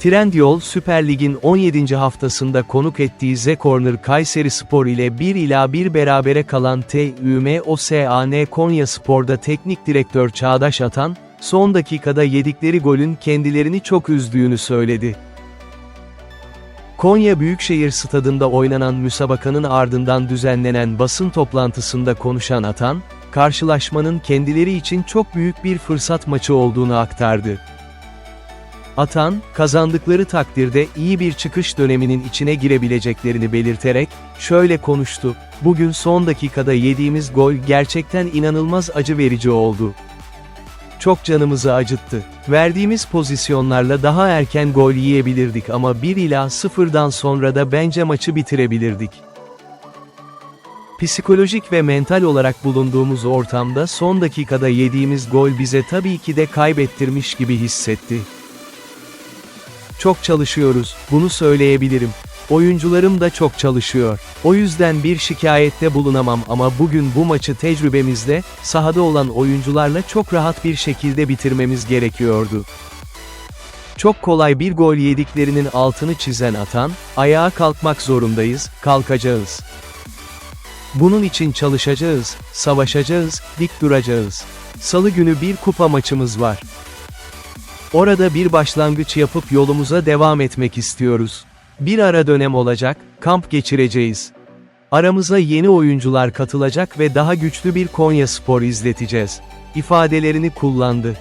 Trendyol Süper Lig'in 17. haftasında konuk ettiği Z Corner Kayseri Spor ile 1 ila 1 berabere kalan TÜM OSAN Konya Spor'da teknik direktör Çağdaş Atan, son dakikada yedikleri golün kendilerini çok üzdüğünü söyledi. Konya Büyükşehir Stadında oynanan müsabakanın ardından düzenlenen basın toplantısında konuşan Atan, karşılaşmanın kendileri için çok büyük bir fırsat maçı olduğunu aktardı. Atan, kazandıkları takdirde iyi bir çıkış döneminin içine girebileceklerini belirterek, şöyle konuştu, bugün son dakikada yediğimiz gol gerçekten inanılmaz acı verici oldu. Çok canımızı acıttı. Verdiğimiz pozisyonlarla daha erken gol yiyebilirdik ama 1 ila 0'dan sonra da bence maçı bitirebilirdik. Psikolojik ve mental olarak bulunduğumuz ortamda son dakikada yediğimiz gol bize tabii ki de kaybettirmiş gibi hissetti. Çok çalışıyoruz, bunu söyleyebilirim. Oyuncularım da çok çalışıyor. O yüzden bir şikayette bulunamam ama bugün bu maçı tecrübemizde, sahada olan oyuncularla çok rahat bir şekilde bitirmemiz gerekiyordu. Çok kolay bir gol yediklerinin altını çizen atan, ayağa kalkmak zorundayız, kalkacağız. Bunun için çalışacağız, savaşacağız, dik duracağız. Salı günü bir kupa maçımız var. Orada bir başlangıç yapıp yolumuza devam etmek istiyoruz. Bir ara dönem olacak, kamp geçireceğiz. Aramıza yeni oyuncular katılacak ve daha güçlü bir Konya Spor izleteceğiz. ifadelerini kullandı.